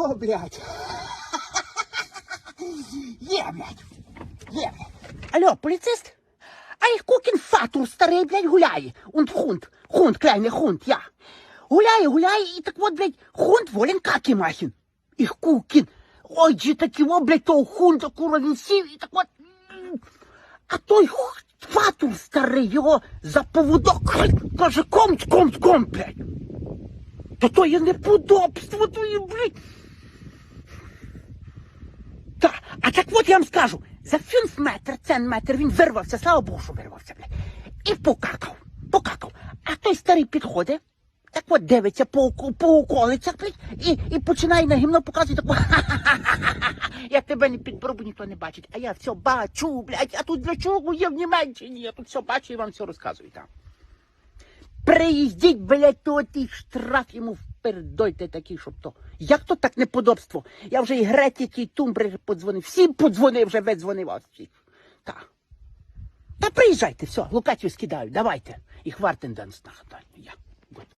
О, блядь. Є, блядь. Є, блядь. Алло, поліцист? А ich gucken Vater старий, блядь, гуляє. Und Hund. Hund, kleiner Hund, ja. Гуляє, гуляє, і так от, блядь, Hund wollen Kacke machen. Ich gucken. Ой, же таки, о, блядь, того хунда, кура, він сів, і так от... А той Фатур старий його за поводок каже, комт, комт, комт, блядь. Та то є неподобство, то є, блядь. Та, а так от я вам скажу, за 5 метр, цен метр він вирвався, слава Богу, що вирвався, блядь. І покакав, покакав. А той старий підходить, так от дивиться по, по околицях, блядь, і, і починає на гімно показувати таку ха-ха-ха-ха-ха. Я тебе не підберу, ніхто не бачить. А я все бачу, блядь, а тут для чого є в Німеччині? Я тут все бачу і вам все розказую там. Приїздіть, блядь, то і штраф йому впередойте такий, щоб то. Як то так неподобство? Я вже і Греті, і Тумбри подзвонив. Всім подзвонив, вже а всі. Та. Та приїжджайте, все, локацію скидаю, давайте. І хвартенденс нагадаю. Я.